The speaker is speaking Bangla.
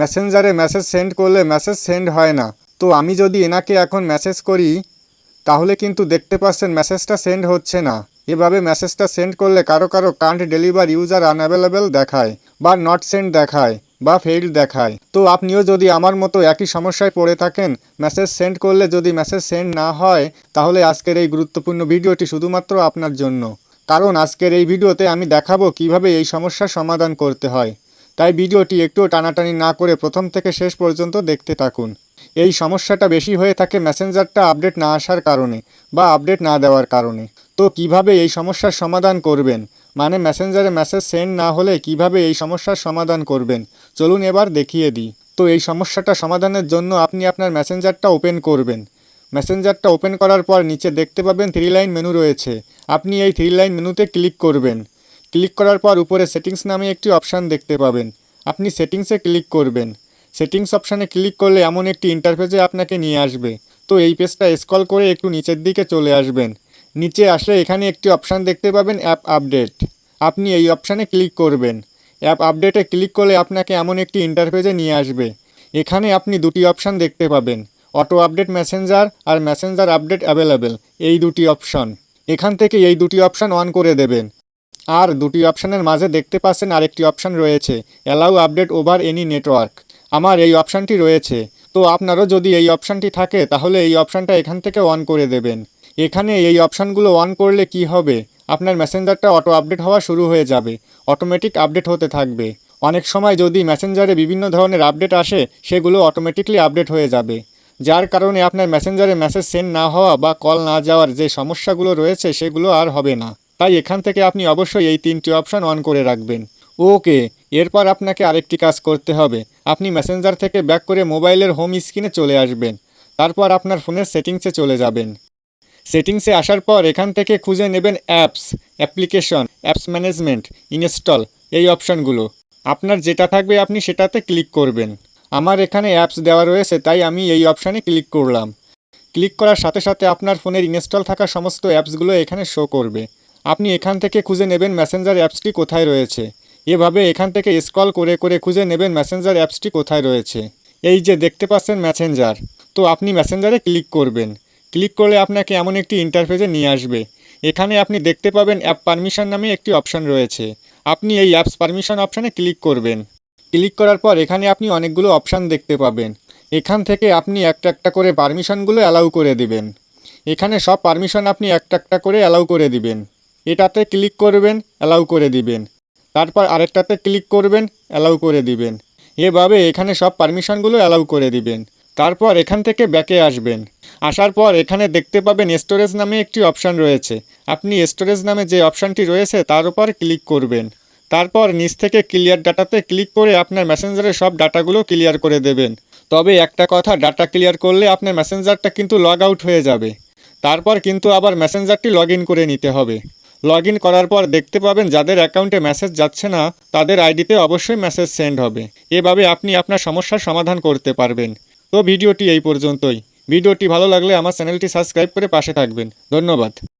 মেসেঞ্জারে মেসেজ সেন্ড করলে মেসেজ সেন্ড হয় না। তো আমি যদি এনাকে এখন মেসেজ করি, তাহলে কিন্তু দেখতে পাচ্ছেন মেসেজটা সেন্ড হচ্ছে না। এভাবে মেসেজটা সেন্ড করলে কারও কারও কান্ট ডেলিভার ইউজার আনঅ্যাভেলেবেল দেখায়, বা নট সেন্ড দেখায়, বা ফেইল্ড দেখায়। তো আপনিও যদি আমার মতো একই সমস্যায় পড়ে থাকেন মেসেজ সেন্ড করলে যদি মেসেজ সেন্ড না হয়, তাহলে আজকের এই গুরুত্বপূর্ণ ভিডিওটি শুধুমাত্র আপনার জন্য। কারণ আজকের এই ভিডিওতে আমি দেখাবো কীভাবে এই সমস্যার সমাধান করতে হয়। তাই ভিডিওটি একটুও টানাটানি না করে প্রথম থেকে শেষ পর্যন্ত দেখতে থাকুন। এই সমস্যাটা বেশি হয়ে থাকে মেসেঞ্জারটা আপডেট না আসার কারণে বা আপডেট না দেওয়ার কারণে। তো কীভাবে এই সমস্যার সমাধান করবেন? মানে মেসেঞ্জারে মেসেজ সেন্ড না হলে কীভাবে এই সমস্যার সমাধান করবেন? চলুন এবার দেখিয়ে দিই। তো এই সমস্যাটা সমাধানের জন্য আপনি আপনার মেসেঞ্জারটা ওপেন করবেন। মেসেঞ্জারটা ওপেন করার পর নিচে দেখতে পাবেন থ্রি লাইন মেনু রয়েছে। আপনি এই থ্রি লাইন মেনুতে ক্লিক করবেন। ক্লিক করার পর উপরে সেটিংস নামে একটি অপশান দেখতে পাবেন। আপনি সেটিংসে ক্লিক করবেন। সেটিংস অপশানে ক্লিক করলে এমন একটি ইন্টারফেসে আপনাকে নিয়ে আসবে। তো এই পেজটা স্ক্রল করে একটু নিচের দিকে চলে আসবেন। নিচে আসলে এখানে একটি অপশান দেখতে পাবেন, অ্যাপ আপডেট। আপনি এই অপশানে ক্লিক করবেন। অ্যাপ আপডেটে ক্লিক করলে আপনাকে এমন একটি ইন্টারফেসে নিয়ে আসবে। এখানে আপনি দুটি অপশান দেখতে পাবেন, অটো আপডেট মেসেঞ্জার আর মেসেঞ্জার আপডেট অ্যাভেলেবেল, এই দুটি অপশন। এখান থেকে এই দুটি অপশান অন করে দেবেন। আর দুটি অপশানের মাঝে দেখতে পাচ্ছেন আরেকটি অপশান রয়েছে allow update over any network আমার এই অপশানটি রয়েছে। তো আপনারও যদি এই অপশানটি থাকে, তাহলে এই অপশানটা এখান থেকে অন করে দেবেন। এখানে এই অপশানগুলো অন করলে কি হবে? আপনার মেসেঞ্জারটা অটো আপডেট হওয়া শুরু হয়ে যাবে। অটোমেটিক আপডেট হতে থাকবে। অনেক সময় যদি মেসেঞ্জারে বিভিন্ন ধরনের আপডেট আসে, সেগুলো অটোমেটিকলি আপডেট হয়ে যাবে। যার কারণে আপনার মেসেঞ্জারে মেসেজ সেন্ড না হওয়া বা কল না যাওয়ার যে সমস্যাগুলো রয়েছে, সেগুলো আর হবে না। তাই এখান থেকে আপনি অবশ্যই এই তিনটি অপশন অন করে রাখবেন। ওকে, এরপর আপনাকে আরেকটি কাজ করতে হবে। আপনি মেসেঞ্জার থেকে ব্যাক করে মোবাইলের হোম স্ক্রিনে চলে আসবেন। তারপর আপনার ফোনের সেটিংসে চলে যাবেন। সেটিংসে আসার পর এখান থেকে খুঁজে নেবেন apps, application, apps management, install, এই অপশানগুলো। আপনার যেটা থাকবে আপনি সেটাতে ক্লিক করবেন। আমার এখানে অ্যাপস দেওয়া রয়েছে, তাই আমি এই অপশানে ক্লিক করলাম। ক্লিক করার সাথে সাথে আপনার ফোনের ইনস্টল থাকা সমস্ত অ্যাপসগুলো এখানে শো করবে। আপনি এখান থেকে খুঁজে নেবেন ম্যাসেঞ্জার অ্যাপসটি কোথায় রয়েছে। এভাবে এখান থেকে স্ক্রল করে করে খুঁজে নেবেন ম্যাসেঞ্জার অ্যাপসটি কোথায় রয়েছে। এই যে দেখতে পাচ্ছেন ম্যাসেঞ্জার তো আপনি ম্যাসেঞ্জারে ক্লিক করবেন। ক্লিক করলে আপনাকে এমন একটি ইন্টারফেসে নিয়ে আসবে। এখানে আপনি দেখতে পাবেন অ্যাপ পারমিশন নামে একটি অপশন রয়েছে। আপনি এই অ্যাপস পারমিশন অপশানে ক্লিক করবেন। ক্লিক করার পর এখানে আপনি অনেকগুলো অপশান দেখতে পাবেন। এখান থেকে আপনি একটা একটা করে পারমিশনগুলো অ্যালাউ করে দিবেন। এখানে সব পারমিশন আপনি একটা একটা করে অ্যালাউ করে দিবেন। এটাতে ক্লিক করবেন, অ্যালাউ করে দিবেন। তারপর আরেকটাতে ক্লিক করবেন, অ্যালাউ করে দিবেন। এভাবে এখানে সব পারমিশনগুলো অ্যালাউ করে দিবেন। তারপর এখান থেকে ব্যাকে আসবেন। আসার পর এখানে দেখতে পাবেন স্টোরেজ নামে একটি অপশান রয়েছে। আপনি স্টোরেজ নামে যে অপশানটি রয়েছে তার উপর ক্লিক করবেন। তারপর নিচ থেকে ক্লিয়ার ডাটাতে ক্লিক করে আপনার মেসেঞ্জারের সব ডাটাগুলো ক্লিয়ার করে দেবেন। তবে একটা কথা, ডাটা ক্লিয়ার করলে আপনার মেসেঞ্জারটা কিন্তু লগ আউট হয়ে যাবে। তারপর কিন্তু আবার মেসেঞ্জারটি লগ করে নিতে হবে। লগ ইন করার পর দেখতে পাবেন যাদের অ্যাকাউন্টে মেসেজ যাচ্ছে না, তাদের আইডিতে অবশ্যই মেসেজ সেন্ড হবে। এভাবে আপনি আপনার সমস্যার সমাধান করতে পারবেন। তো ভিডিওটি এই পর্যন্তই। ভিডিওটি ভালো লাগলে আমার চ্যানেলটি সাবস্ক্রাইব করে পাশে থাকবেন। ধন্যবাদ।